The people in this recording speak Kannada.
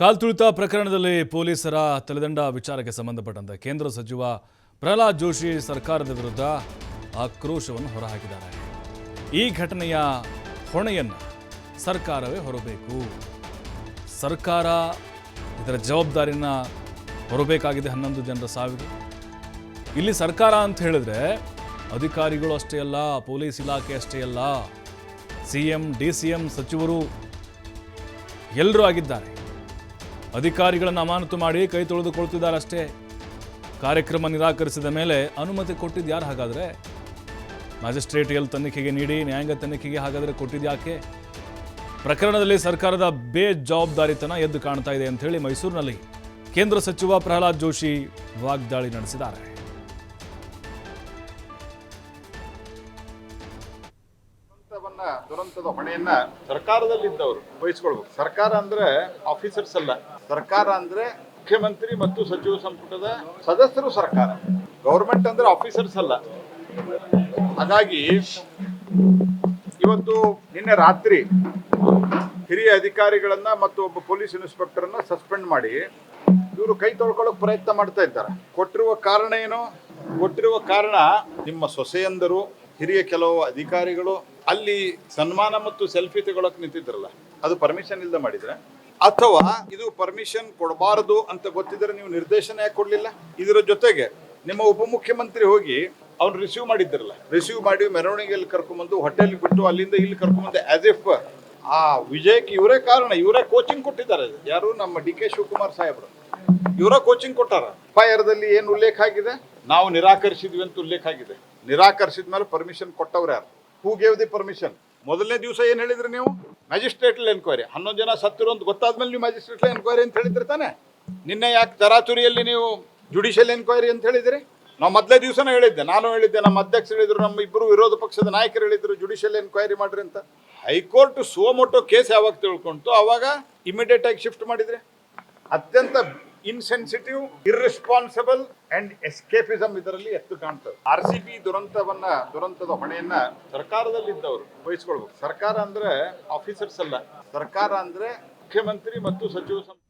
ಕಾಲ್ತುಳಿತ ಪ್ರಕರಣದಲ್ಲಿ ಪೊಲೀಸರ ತಲೆದಂಡ ವಿಚಾರಕ್ಕೆ ಸಂಬಂಧಪಟ್ಟಂತೆ ಕೇಂದ್ರ ಸಚಿವ ಪ್ರಹ್ಲಾದ್ ಜೋಶಿ ಸರ್ಕಾರದ ವಿರುದ್ಧ ಆಕ್ರೋಶವನ್ನು ಹೊರಹಾಕಿದ್ದಾರೆ. ಈ ಘಟನೆಯ ಹೊಣೆಯನ್ನು ಸರ್ಕಾರವೇ ಹೊರಬೇಕು. ಸರ್ಕಾರ ಇದರ ಜವಾಬ್ದಾರಿನ ಹೊರಬೇಕಾಗಿದೆ ಹನ್ನೊಂದು ಜನರ ಸಾವಿಗೆ. ಇಲ್ಲಿ ಸರ್ಕಾರ ಅಂತ ಹೇಳಿದ್ರೆ ಅಧಿಕಾರಿಗಳು ಅಷ್ಟೇ ಅಲ್ಲ, ಪೊಲೀಸ್ ಇಲಾಖೆ ಅಷ್ಟೇ ಅಲ್ಲ C M D C M ಸಚಿವರು ಎಲ್ಲರೂ ಆಗಿದ್ದಾರೆ. ಅಧಿಕಾರಿಗಳನ್ನು ಅಮಾನತು ಮಾಡಿ ಕೈ ತೊಳೆದುಕೊಳ್ತಿದ್ದಾರಷ್ಟೇ. ಕಾರ್ಯಕ್ರಮ ನಿರಾಕರಿಸಿದ ಮೇಲೆ ಅನುಮತಿ ಕೊಟ್ಟಿದ್ದು ಯಾರು ಹಾಗಾದರೆ? ಮ್ಯಾಜಿಸ್ಟ್ರೇಟ್ ಎಲ್ ತನಿಖೆಗೆ ನೀಡಿ, ನ್ಯಾಯಾಂಗ ತನಿಖೆಗೆ ಹಾಗಾದರೆ ಕೊಟ್ಟಿದ್ದು ಯಾಕೆ? ಪ್ರಕರಣದಲ್ಲಿ ಸರ್ಕಾರದ ಬೇಜವಾಬ್ದಾರಿತನ ಎದ್ದು ಕಾಣ್ತಾ ಇದೆ ಅಂತ ಹೇಳಿ ಮೈಸೂರಿನಲ್ಲಿ ಕೇಂದ್ರ ಸಚಿವ ಪ್ರಹ್ಲಾದ್ ಜೋಶಿ ವಾಗ್ದಾಳಿ ನಡೆಸಿದ್ದಾರೆ. ದುರಂತವನ್ನ, ದುರಂತದ ಹೊಣೆಯನ್ನ ಸರ್ಕಾರದಲ್ಲಿದ್ದವರು ವಹಿಸ್ಕೊಳ್ಬೇಕು ಸರ್ಕಾರ ಅಂದ್ರೆ ಆಫೀಸರ್ಸ್ ಅಲ್ಲ. ಸರ್ಕಾರ ಅಂದ್ರೆ ಮುಖ್ಯಮಂತ್ರಿ ಮತ್ತು ಸಚಿವ ಸಂಪುಟದ ಸದಸ್ಯರು ಸರ್ಕಾರ. ಗೌರ್ಮೆಂಟ್ ಅಂದ್ರೆ ಆಫೀಸರ್ಸ್ ಅಲ್ಲ. ಹಾಗಾಗಿ ಇವತ್ತು ನಿನ್ನೆ ರಾತ್ರಿ ಹಿರಿಯ ಅಧಿಕಾರಿಗಳನ್ನ ಮತ್ತು ಒಬ್ಬ ಪೊಲೀಸ್ ಇನ್ಸ್ಪೆಕ್ಟರ್ನ ಸಸ್ಪೆಂಡ್ ಮಾಡಿ ಇವರು ಕೈ ತೊಳ್ಕೊಳ್ಳೋಕೆ ಪ್ರಯತ್ನ ಮಾಡ್ತಾ ಇದ್ದಾರೆ. ಕೊಟ್ಟಿರುವ ಕಾರಣ ಏನು? ಕೊಟ್ಟಿರುವ ಕಾರಣ ನಿಮ್ಮ ಸೊಸೆಯಂದರು, ಹಿರಿಯ ಕೆಲವು ಅಧಿಕಾರಿಗಳು ಅಲ್ಲಿ ಸನ್ಮಾನ ಮತ್ತು ಸೆಲ್ಫಿ ತಗೊಳಕ್ ನಿಂತಿದ್ರಲ್ಲ ಅದು ಪರ್ಮಿಷನ್ ಇಲ್ಲದೆ ಮಾಡಿದ್ರೆ? ಅಥವಾ ಇದು ಪರ್ಮಿಷನ್ ಕೊಡಬಾರದು ಅಂತ ಗೊತ್ತಿದ್ರೆ ನೀವು ನಿರ್ದೇಶನ ಯಾಕೆ ಕೊಡ್ಲಿಲ್ಲ? ಇದರ ಜೊತೆಗೆ ನಿಮ್ಮ ಉಪಮುಖ್ಯಮಂತ್ರಿ ಹೋಗಿ ಅವ್ನು ರಿಸೀವ್ ಮಾಡಿದ್ರಲ್ಲ ರಿಸೀವ್ ಮಾಡಿ ಮೆರವಣಿಗೆಯಲ್ಲಿ ಕರ್ಕೊಂಬಂದು ಹೋಟೆಲ್ ಬಿಟ್ಟು ಅಲ್ಲಿಂದ ಇಲ್ಲಿ ಕರ್ಕೊಂಬಂದು ಆಸ್ ಎಫ್ ಆ ವಿಜಯಕ್ಕೆ ಇವರೇ ಕಾರಣ ಇವರೇ ಕೋಚಿಂಗ್ ಕೊಟ್ಟಿದ್ದಾರೆ. ಯಾರು? ನಮ್ಮ ಡಿ ಕೆ ಶಿವಕುಮಾರ್ ಸಾಹೇಬರು. ಇವರ ಕೋಚಿಂಗ್ ಕೊಟ್ಟಾರ. ಫೈರ್ದಲ್ಲಿ ಏನು ಉಲ್ಲೇಖ ಆಗಿದೆ? ನಾವು ನಿರಾಕರಿಸಿದ್ವಿ ಅಂತ ಉಲ್ಲೇಖ ಆಗಿದೆ. ನಿರಾಕರಿಸಿದ ಮೇಲೆ ಪರ್ಮಿಷನ್ ಕೊಟ್ಟವ್ರು ಯಾರು? ಹೂ ಗೇವ್ ದಿ ಪರ್ಮಿಷನ್ ಮೊದಲನೇ ದಿವಸ ಏನು ಹೇಳಿದ್ರಿ ನೀವು? ಮ್ಯಾಜಿಸ್ಟ್ರೇಟ್ ಎನ್ಕ್ವೈರಿ ಹನ್ನೊಂದು ಜನ ಸತ್ತಿರು ಅಂತ ಗೊತ್ತಾದ್ಮೇಲೆ ನೀವು ಮ್ಯಾಜಿಸ್ಟ್ರೇಟ್ ಎನ್ಕ್ವೈರಿ ಅಂತ ಹೇಳಿದ್ರಿ ತಾನೆ? ನಿನ್ನೆ ಯಾಕೆ ತರಾತುರಿಯಲ್ಲಿ ನೀವು ಜುಡಿಷಿಯಲ್ ಎನ್ಕ್ವೈರಿ ಅಂತ ಹೇಳಿದ್ರಿ? ನಾವು ಮೊದಲೇ ದಿವಸನೇ ಹೇಳಿದ್ದೆ, ನಾನು ಹೇಳಿದ್ದೆ, ನಮ್ಮ ಅಧ್ಯಕ್ಷರು ಹೇಳಿದ್ರು, ನಮ್ಮ ಇಬ್ಬರು ವಿರೋಧ ಪಕ್ಷದ ನಾಯಕರು ಹೇಳಿದ್ರು ಜುಡಿಷಿಯಲ್ ಎನ್ಕ್ವೈರಿ ಮಾಡ್ರಿ ಅಂತ. ಹೈಕೋರ್ಟ್ ಸುವಮೋಟೋ ಕೇಸ್ ಯಾವಾಗ ತಿಳ್ಕೊಂತು? ಅವಾಗ ಇಮಿಡಿಯೇಟ್ ಆಗಿ ಶಿಫ್ಟ್ ಮಾಡಿದ್ರೆ. ಅತ್ಯಂತ ಇನ್ಸೆನ್ಸಿಟಿವ್ ಇರ್ರೆಸ್ಪಾನ್ಸಿಬಲ್ ಅಂಡ್ ಎಸ್ಕೇಪಿಸಮ್ ಇದರಲ್ಲಿ ಎತ್ತು ಕಾಣ್ತದೆ. ಆರ್ ಸಿ ಬಿ ದುರಂತವನ್ನ, ದುರಂತದ ಹೊಣೆಯನ್ನ ಸರ್ಕಾರದಲ್ಲಿದ್ದವರು ವಹಿಸ್ಕೊಳ್ಬೇಕು. ಸರ್ಕಾರ ಅಂದ್ರೆ ಆಫೀಸರ್ಸ್ ಅಲ್ಲ. ಸರ್ಕಾರ ಅಂದ್ರೆ ಮುಖ್ಯಮಂತ್ರಿ ಮತ್ತು ಸಚಿವ ಸಂಪುಟ.